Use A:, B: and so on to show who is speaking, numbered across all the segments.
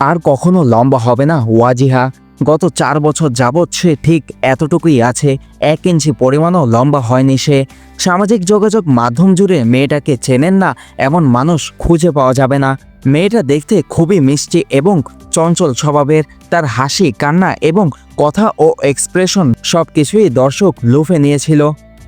A: আর কখনো লম্বা হবে না, ওয়াজিহা। গত চার বছর যাবৎ সে ঠিক এতটুকুই আছে, এক ইঞ্চি পরিমাণও লম্বা হয়নি সে। সামাজিক যোগাযোগ মাধ্যম জুড়ে মেয়েটাকে চেনেন না, এমন মানুষ খুঁজে পাওয়া যাবে না। মেয়েটা দেখতে খুবই মিষ্টি এবং চঞ্চল স্বভাবের, তার হাসি, কান্না এবং কথা ও এক্সপ্রেশন সব কিছুই দর্শক লুফে নিয়েছিল।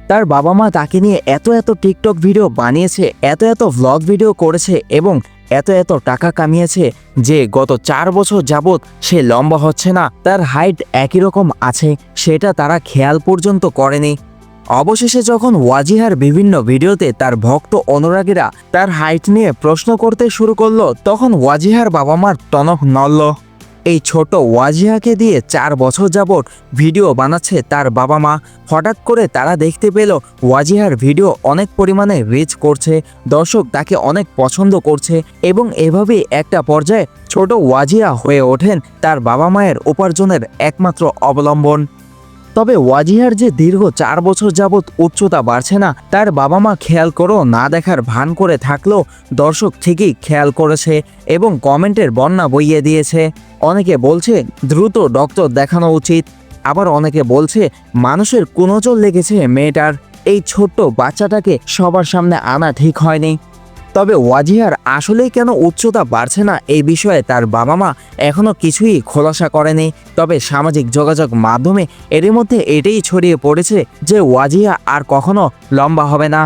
A: তার বাবা মা তাকে নিয়ে এত এত টিকটক ভিডিও বানিয়েছে, এত এত ভ্লগ ভিডিও করেছে এবং এত এত টাকা কামিয়েছে যে গত চার বছর যাবৎ সে লম্বা হচ্ছে না, তার হাইট একই রকম আছে, সেটা তারা খেয়াল পর্যন্ত করেনি। অবশেষে যখন ওয়াজিহার বিভিন্ন ভিডিওতে তার ভক্ত অনুরাগীরা তার হাইট নিয়ে প্রশ্ন করতে শুরু করল, তখন ওয়াজিহার বাবা মার টনক নড়ল। এই ছোট ওয়াজিহাকে দিয়ে চার বছর যাবৎ ভিডিও বানাচ্ছে তার বাবা মা। হঠাৎ করে তারা দেখতে পেল ওয়াজিহার ভিডিও অনেক পরিমাণে রিচ করছে, দর্শক তাকে অনেক পছন্দ করছে এবং এভাবেই একটা পর্যায়ে ছোট ওয়াজিয়া হয়ে ওঠেন তার বাবা মায়ের উপার্জনের একমাত্র অবলম্বন। তবে ওয়াজিহার যে দীর্ঘ চার বছর যাবৎ উচ্চতা বাড়ছে না, তার বাবা মা খেয়াল করো না দেখার ভান করে থাকলেও দর্শক ঠিকই খেয়াল করেছে এবং কমেন্টের বন্যা বইয়ে দিয়েছে। অনেকে বলছে, দ্রুত ডক্টর দেখানো উচিত। আবার অনেকে বলছে, মানুষের কুনজর লেগেছে মেয়েটার। এই ছোট্ট বাচ্চাটাকে সবার সামনে আনা ঠিক হয়নি। তবে ওয়াজিয়ার আসলেই কেন উচ্চতা বাড়ছে না এই বিষয়ে তার বাবা মা এখনও কিছুই খোলাসা করেনি। তবে সামাজিক যোগাযোগ মাধ্যমে এরই মধ্যে এটাই ছড়িয়ে পড়েছে যে ওয়াজিহা আর কখনো লম্বা হবে না।